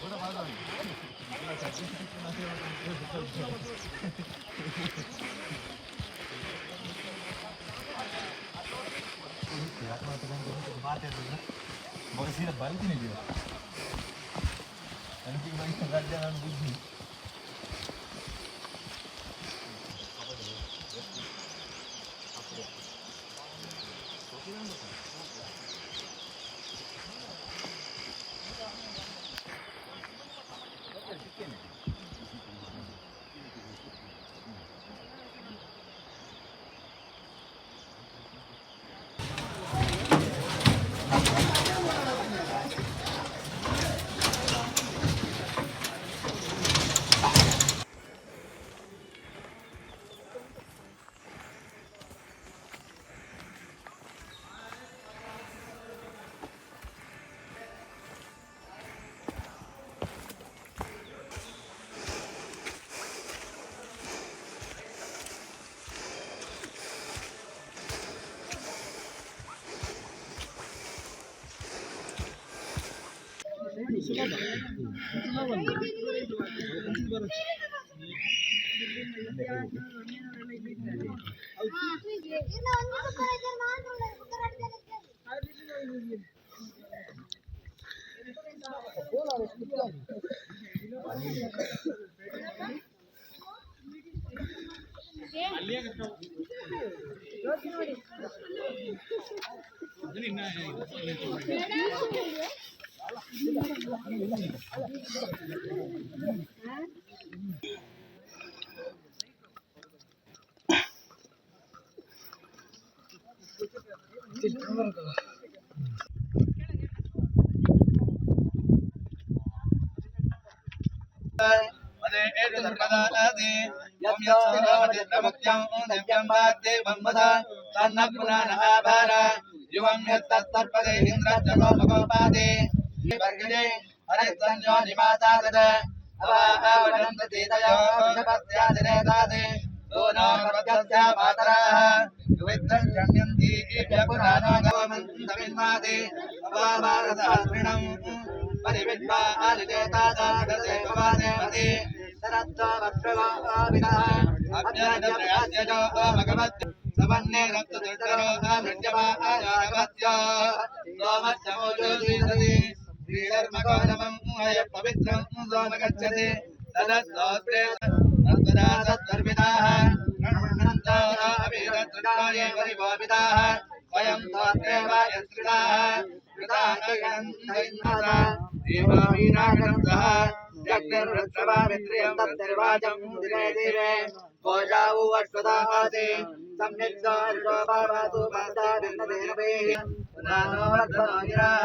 보다 맞아. 내가 같이 있구나 생각하고 बात है ना बहुत सीधा बल्ब नहीं दिया अंतिम बार घर जाना बुझ नहीं என்ன ಯುವಿತ್ರಂ ಜನ್ಯಂತಿ ವ್ಯಪುರಾಣೋ ಗವಮಂತಮಿನ್ಮಾದೆ ಅವಾಮಾರಸಹಸ್ರಿಣಂ परिसंयो निमातादद अवावनन्दतीतयो विषपत्यादिनेतादि दोनो प्रत्यस्य मातरः युविद्धं गम्यन्ति व्यपुराणो गोमन्तमिन्मादि अवाभारतहस्मिणं परिविद्वालिदेतादागदेववादेवति सरत्तो वक्षवाविनः अभ्याजप्रयास्यजो भगवत् समन्ने रक्तदुर्धरो मृत्यमायागत्या सोमश्चमोजो जीसति श्रीधर्मकालमय पवित्रं सोमगच्छते तदस्तोत्रे तत्सदा सत्सर्विदाः ब्रह्मन्ताराभिरत्रणाय परिभाविताः वयं तात्रेव यत्रिणाः कृताङ्गगणन्दैन्नः देवामीनागन्तः यज्ञर्वृत्रवामित्रियं तद्दर्वाजं दिने दिने भोजावु अश्वदाहासे सम्यक् सोपातु माता भिन्नदेवैः नानो रत्नगिराः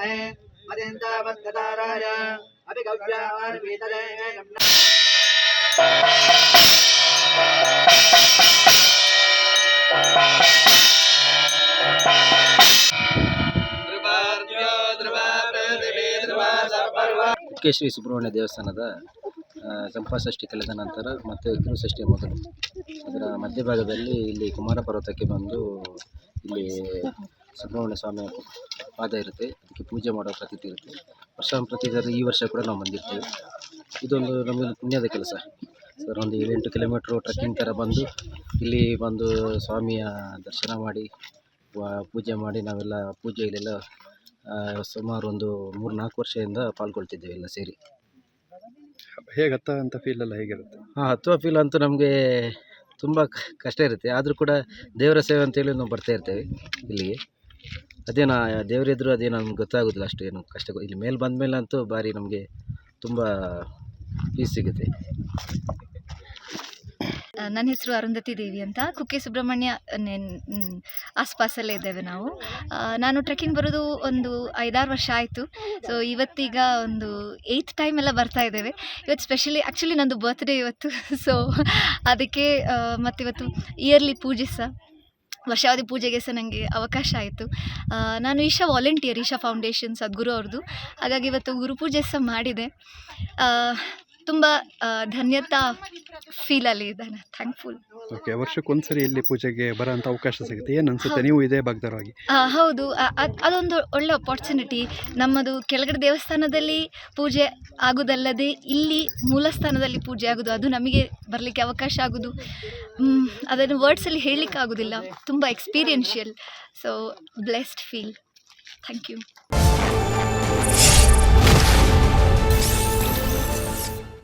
महे मदिन्दावत्कताराय अभिगव्यान् वीतले ಧ್ರುವಾರ್ಯೋ ಧ್ರುವ ಪೃಥಿವೀ ಧ್ರುವ ಸರ್ವರ್ವ ಕುಕ್ಕೆ ಶ್ರೀ ಸುಬ್ರಹ್ಮಣ್ಯ ದೇವಸ್ಥಾನದ ಆ, ಚಂಪಾಷಷ್ಠಿ ಕಳೆದ ನಂತರ ಮತ್ತು ಕಿರುಷಷ್ಠಿಯ ಮೊದಲು ಅದರ ಮಧ್ಯಭಾಗದಲ್ಲಿ ಇಲ್ಲಿ ಕುಮಾರ ಪರ್ವತಕ್ಕೆ ಬಂದು ಇಲ್ಲಿ ಸುಬ್ರಹ್ಮಣ್ಯ ಸ್ವಾಮಿಯ ಪಾದ ಇರುತ್ತೆ ಅದಕ್ಕೆ ಪೂಜೆ ಮಾಡೋ ಪ್ರತೀತಿ ಇರುತ್ತೆ. ವರ್ಷ ಪ್ರತಿ ಈ ವರ್ಷ ಕೂಡ ನಾವು ಬಂದಿರ್ತೇವೆ. ಇದೊಂದು ನಮಗೆ ಪುಣ್ಯದ ಕೆಲಸ. ಸರ್ ಒಂದು ಏಳೆಂಟು ಕಿಲೋಮೀಟ್ರು ಟ್ರೆಕ್ಕಿಂಗ್ ಥರ ಬಂದು ಇಲ್ಲಿ ಬಂದು ಸ್ವಾಮಿಯ ದರ್ಶನ ಮಾಡಿ ಪೂಜೆ ಮಾಡಿ ನಾವೆಲ್ಲ ಪೂಜೆಯಲ್ಲೆಲ್ಲ ಸುಮಾರು ಒಂದು ಮೂರು ನಾಲ್ಕು ವರ್ಷದಿಂದ ಪಾಲ್ಗೊಳ್ತಿದ್ದೇವೆ ಎಲ್ಲ ಸೇರಿ. ಹೇಗೆ ಹತ್ತ ಅಂತ ಫೀಲ್ ಎಲ್ಲ ಹೇಗಿರುತ್ತೆ? ಹಾಂ ಹತ್ತುವ ಫೀಲ್ ಅಂತೂ ನಮಗೆ ತುಂಬ ಕಷ್ಟ ಇರುತ್ತೆ. ಆದರೂ ಕೂಡ ದೇವರ ಸೇವೆ ಅಂತೇಳಿ ನಾವು ಬರ್ತಾ ಇರ್ತೇವೆ ಇಲ್ಲಿಗೆ. ಅದೇನು ದೇವರಿದ್ರು ಅದೇನು ನಮ್ಗೆ ಗೊತ್ತಾಗೋದಿಲ್ಲ ಅಷ್ಟು ಏನು ಕಷ್ಟ ಇಲ್ಲಿ ಮೇಲೆ ಬಂದ ಮೇಲೆ ಅಂತೂ ಭಾರಿ ನಮಗೆ ತುಂಬ ಪೀಸ್ ಸಿಗುತ್ತೆ. ನನ್ನ ಹೆಸರು ಅರುಂಧತಿ ದೇವಿ ಅಂತ. ಕುಕ್ಕೆ ಸುಬ್ರಹ್ಮಣ್ಯ ಆಸ್ಪಾಸಲ್ಲೇ ಇದ್ದೇವೆ ನಾವು. ನಾನು ಟ್ರೆಕ್ಕಿಂಗ್ ಬರೋದು ಒಂದು ಐದಾರು ವರ್ಷ ಆಯಿತು. ಸೊ ಇವತ್ತೀಗ ಒಂದು ಏಯ್ತ್ ಟೈಮ್ ಎಲ್ಲ ಬರ್ತಾ ಇದ್ದೇವೆ. ಇವತ್ತು ಸ್ಪೆಷಲಿ ಆ್ಯಕ್ಚುಲಿ ನಂದು ಬರ್ತ್ಡೇ ಇವತ್ತು. ಸೊ ಅದಕ್ಕೆ ಮತ್ತಿವತ್ತು ಇಯರ್ಲಿ ಪೂಜೆ ಸಹ ವರ್ಷಾವಧಿ ಪೂಜೆಗೆ ಸಹ ನನಗೆ ಅವಕಾಶ ಆಯಿತು. ನಾನು ಈಶಾ ವಾಲಂಟಿಯರ್ ಈಶಾ ಫೌಂಡೇಶನ್ ಸದ್ಗುರು ಅವ್ರದ್ದು ಹಾಗಾಗಿ ಇವತ್ತು ಗುರುಪೂಜೆ ಸಹ ಮಾಡಿದೆ. ತುಂಬ ಧನ್ಯತಾ ಫೀಲಲ್ಲಿ ಇದ್ದಾನೆ. ಥ್ಯಾಂಕ್ಫುಲ್ ಓಕೆ ವರ್ಷಕ್ಕೊಂದ್ಸರಿ ಇಲ್ಲಿ ಪೂಜೆಗೆ ಬರೋಂಥ ಅವಕಾಶ ಸಿಗುತ್ತೆ. ಏನು ಅನ್ಸುತ್ತೆ? ನೀವು ಇದೇ ಭಾಗದವರಾಗಿ. ಹೌದು. ಅದೊಂದು ಒಳ್ಳೆ ಅಪಾರ್ಚುನಿಟಿ ನಮ್ಮದು ಕೆಳಗಡೆ ದೇವಸ್ಥಾನದಲ್ಲಿ ಪೂಜೆ ಆಗೋದಲ್ಲದೆ ಇಲ್ಲಿ ಮೂಲಸ್ಥಾನದಲ್ಲಿ ಪೂಜೆ ಆಗೋದು ಅದು ನಮಗೆ ಬರಲಿಕ್ಕೆ ಅವಕಾಶ ಆಗೋದು. ಅದನ್ನು ವರ್ಡ್ಸಲ್ಲಿ ಹೇಳಲಿಕ್ಕೆ ಆಗೋದಿಲ್ಲ ತುಂಬ experiential so blessed feel thank you